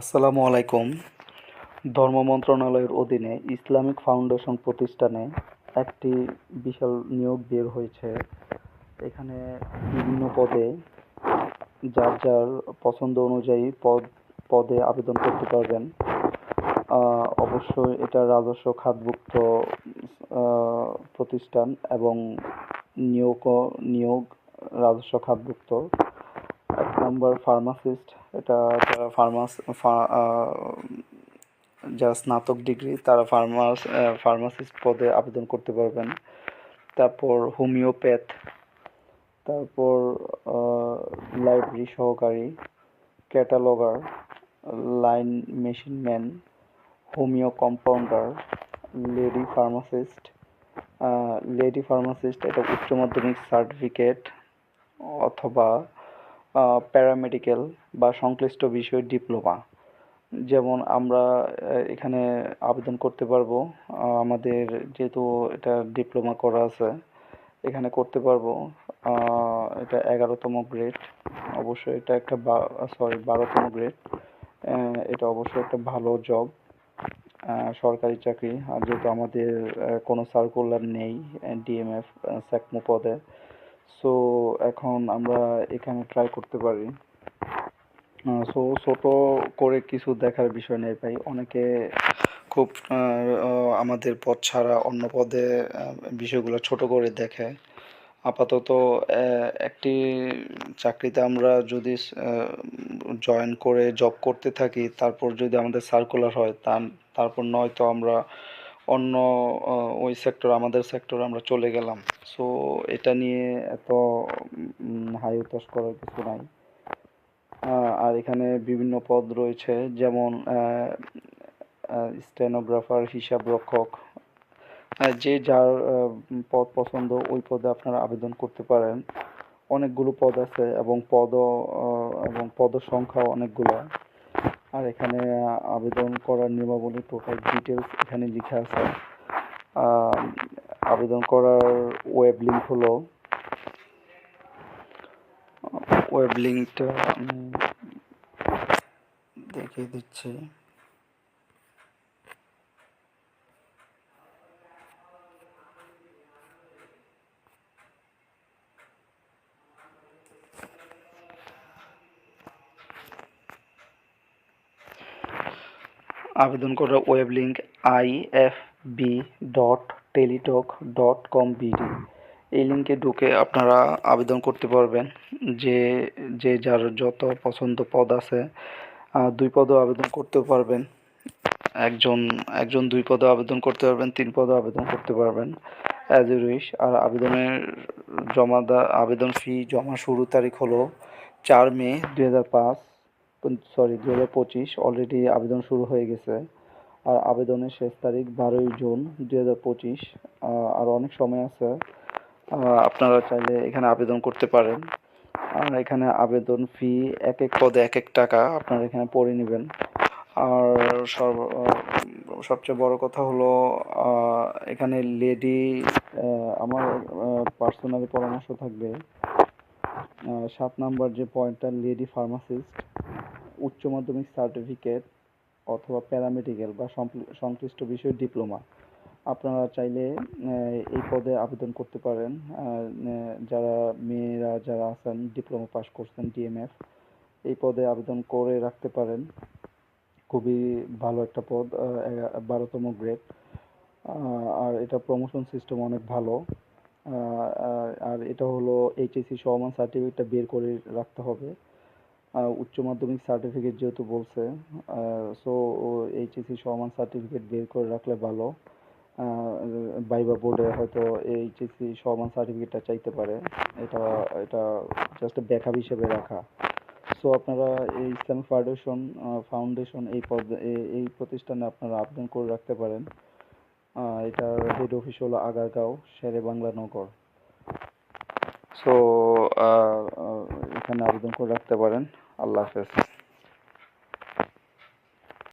আসসালামু আলাইকুম। ধর্ম মন্ত্রণালয়ের অধীনে ইসলামিক ফাউন্ডেশন প্রতিষ্ঠানে একটি বিশাল নিয়োগ বের হয়েছে। এখানে বিভিন্ন পদে যার যার পছন্দ অনুযায়ী পদ, পদে আবেদন করতে পারবেন। অবশ্যই এটা রাজস্ব খাতভুক্ত প্রতিষ্ঠান এবং নিয়োগও নিয়োগ রাজস্ব খাতভুক্ত। এক নম্বর ফার্মাসিস্ট। এটা যারা ফার্মাস যারা স্নাতক ডিগ্রি, তারা ফার্মাস ফার্মাসিস্ট পদে আবেদন করতে পারবেন। তারপর হোমিওপ্যাথ, তারপর লাইব্রেরি সহকারী, cataloguer, line machine man, homeo compounder, lady pharmacist lady pharmacist, এটা উচ্চ মাধ্যমিক সার্টিফিকেট, অথবা প্যারামেডিক্যাল বা সংশ্লিষ্ট বিষয়ে ডিপ্লোমা যেমন আমরা এখানে আবেদন করতে পারব আমাদের যেহেতু এটা ডিপ্লোমা করা আছে, এখানে করতে পারব এটা এগারোতম গ্রেড অবশ্যই এটা একটা সরি বারোতম গ্রেড এটা অবশ্যই একটা ভালো জব সরকারি চাকরি। আর যেহেতু আমাদের কোনো সার্কুলার নেই ডিএমএফ স্যাকমো পদে সো এখন আমরা এখানে ট্রাই করতে পারি। সো ছোট করে কিছু দেখার বিষয় নেই ভাই। অনেকে খুব আমাদের পথ ছাড়া অন্য পদে বিষয়গুলো ছোট করে দেখে। আপাতত একটি চাকরিতে আমরা যদি জয়েন করে জব করতে থাকি, তারপর যদি আমাদের সার্কুলার হয় তার তারপর নয়তো আমরা অন্য ওই সেক্টর আমাদের সেক্টর আমরা চলে গেলাম। সো এটা নিয়ে এত হাই উতাস করার কিছু নাই। আর এখানে বিভিন্ন পদ রয়েছে, যেমন স্টেনোগ্রাফার হিসাব রক্ষক যে যার পদ পছন্দ, ওই পদে আপনারা আবেদন করতে পারেন। অনেকগুলো পদ আছে এবং পদ এবং পদ সংখ্যাও অনেকগুলো। আর এখানে আবেদন করার নিয়মাবলী টোটাল ডিটেলস এখানে লেখা আছে। আবেদন করার ওয়েব লিঙ্ক হলো ওয়েব লিঙ্কটা আমি দেখিয়ে দিচ্ছি। আবেদন করার web link I F B dot Teletalk dot com BD এই লিঙ্কে ঢুকে আপনারা আবেদন করতে পারবেন। যে যে যার যত পছন্দ পদ আছে দুই পদও আবেদন করতে পারবেন। একজন একজন দুই পদে আবেদন করতে পারবেন, তিন পদে আবেদন করতে পারবেন। অ্যাজ ইউ উইশ আর আবেদনের জমা দা, আবেদন ফি জমা শুরু তারিখ হলো চার মে দুই হাজার পাঁচ সরি দু হাজার পঁচিশ। অলরেডি আবেদন শুরু হয়ে গেছে। আর আবেদনের শেষ তারিখ বারোই জুন দুই হাজার পঁচিশ আর অনেক সময় আছে। আপনারা চাইলে এখানে আবেদন করতে পারেন। আর এখানে আবেদন ফি এক এক পদে এক এক টাকা আপনারা এখানে পড়ে নেবেন। আর সর্ব সবচেয়ে বড় কথা হলো এখানে লেডি আমার পার্সোনালি পরামর্শ থাকবে। সাত নাম্বার যে পয়েন্টটা লেডি ফার্মাসিস্ট উচ্চ মাধ্যমিক সার্টিফিকেট অথবা প্যারামেডিক্যাল বা সংশ্লিষ্ট বিষয়ে ডিপ্লোমা আপনারা চাইলে এই পদে আবেদন করতে পারেন। যারা মেয়েরা যারা আছেন ডিপ্লোমা পাস করছেন ডিএমএফ এই পদে আবেদন করে রাখতে পারেন। খুবই ভালো একটা পদ বারোতম গ্রেড আর এটা প্রমোশন সিস্টেম অনেক ভালো। আর- এটা হলো এইচএসসি সমান সার্টিফিকেটটা বের করে রাখতে হবে। উচ্চ মাধ্যমিক সার্টিফিকেট যেহেতু বলছে সো এইচএসসি সমান সার্টিফিকেট বের করে রাখলে ভালো। বাইবা বোর্ডে হয়তো এইচএসসি সমান সার্টিফিকেটটা চাইতে পারে। এটা এটা জাস্ট ব্যাকআপ হিসেবে রাখা। সো আপনারা এই ইসলামিক ফাউন্ডেশন ফাউন্ডেশন এই পদ এই প্রতিষ্ঠানে আপনারা আবেদন করে রাখতে পারেন। এটার হেড অফিস হলো আগারগাঁও, শেরে বাংলা নগর। সো এখানে আবেদন করে রাখতে পারেন। আল্লাহ হাফেজ।